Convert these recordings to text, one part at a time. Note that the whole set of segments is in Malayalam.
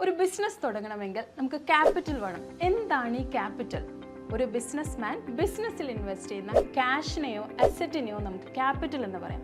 ഒരു ബിസിനസ് തുടങ്ങണമെങ്കിൽ നമുക്ക് ക്യാപിറ്റൽ വേണം. എന്താണ് ഈ ക്യാപിറ്റൽ ഒരു ബിസിനസ് മാൻ ബിസിനസ്സിൽ ഇൻവെസ്റ്റ് ചെയ്യുന്ന ക്യാഷിനെയോ അസറ്റിനെയോ നമുക്ക് ക്യാപിറ്റൽ എന്ന് പറയാം.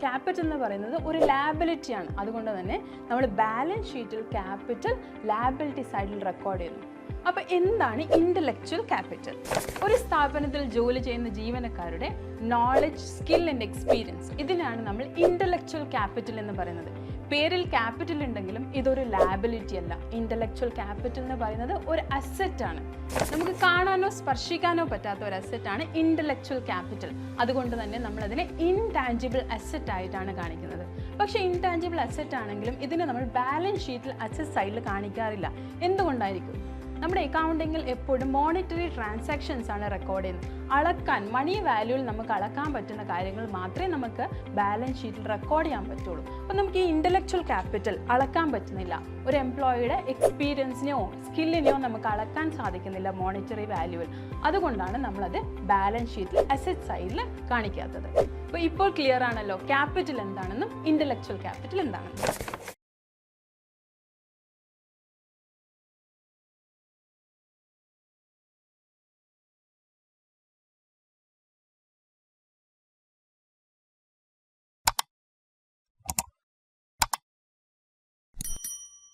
ക്യാപിറ്റൽ എന്ന് പറയുന്നത് ഒരു ലാബിലിറ്റിയാണ് അതുകൊണ്ട് തന്നെ നമ്മൾ ബാലൻസ് ഷീറ്റിൽ ക്യാപിറ്റൽ ലാബിലിറ്റി സൈഡിൽ റെക്കോർഡ് ചെയ്യുന്നു. അപ്പോൾ എന്താണ് ഇന്റലക്ച്വൽ ക്യാപിറ്റൽ ഒരു സ്ഥാപനത്തിൽ ജോലി ചെയ്യുന്ന ജീവനക്കാരുടെ നോളജ് സ്കിൽ ആൻഡ് എക്സ്പീരിയൻസ് ഇതിനാണ് നമ്മൾ ഇന്റലക്ച്വൽ ക്യാപിറ്റൽ എന്ന് പറയുന്നത്. പേരിൽ ക്യാപിറ്റൽ ഉണ്ടെങ്കിലും ഇതൊരു ലാബിലിറ്റി അല്ല. ഇന്റലക്ച്വൽ ക്യാപിറ്റൽ എന്ന് പറയുന്നത് ഒരു അസറ്റ് ആണ്. നമുക്ക് കാണാനോ സ്പർശിക്കാനോ പറ്റാത്ത ഒരു അസറ്റ് ആണ് ഇന്റലക്ച്വൽ ക്യാപിറ്റൽ അതുകൊണ്ട് തന്നെ നമ്മൾ അതിനെ ഇൻടാഞ്ചിബിൾ അസറ്റ് ആയിട്ടാണ് കാണിക്കുന്നത്. പക്ഷെ ഇൻടാഞ്ചിബിൾ അസറ്റ് ആണെങ്കിലും ഇതിനെ നമ്മൾ ബാലൻസ് ഷീറ്റിൽ അസറ്റ് സൈഡിൽ കാണിക്കാറില്ല. എന്തുകൊണ്ടായിരിക്കും? നമ്മുടെ അക്കൗണ്ടിങ്ങിൽ എപ്പോഴും മോണിറ്ററി ട്രാൻസാക്ഷൻസ് ആണ് റെക്കോർഡ് ചെയ്യുന്നത്. അളക്കാൻ മണി വാല്യൂവിൽ നമുക്ക് അളക്കാൻ പറ്റുന്ന കാര്യങ്ങൾ മാത്രമേ നമുക്ക് ബാലൻസ് ഷീറ്റിൽ റെക്കോർഡ് ചെയ്യാൻ പറ്റുള്ളൂ. അപ്പോൾ നമുക്ക് ഈ ഇന്റലക്ച്വൽ ക്യാപിറ്റൽ അളക്കാൻ പറ്റുന്നില്ല. ഒരു എംപ്ലോയിയുടെ എക്സ്പീരിയൻസിനെയോ സ്കില്ലിനെയോ നമുക്ക് അളക്കാൻ സാധിക്കുന്നില്ല മോണിറ്ററി വാല്യൂവിൽ അതുകൊണ്ടാണ് നമ്മളത് ബാലൻസ് ഷീറ്റിൽ അസറ്റ് സൈഡിൽ കാണിക്കാത്തത്. അപ്പോൾ ഇപ്പോൾ ക്ലിയർ ആണല്ലോ ക്യാപിറ്റൽ എന്താണെന്നും ഇന്റലക്ച്വൽ ക്യാപിറ്റൽ എന്താണെന്നും.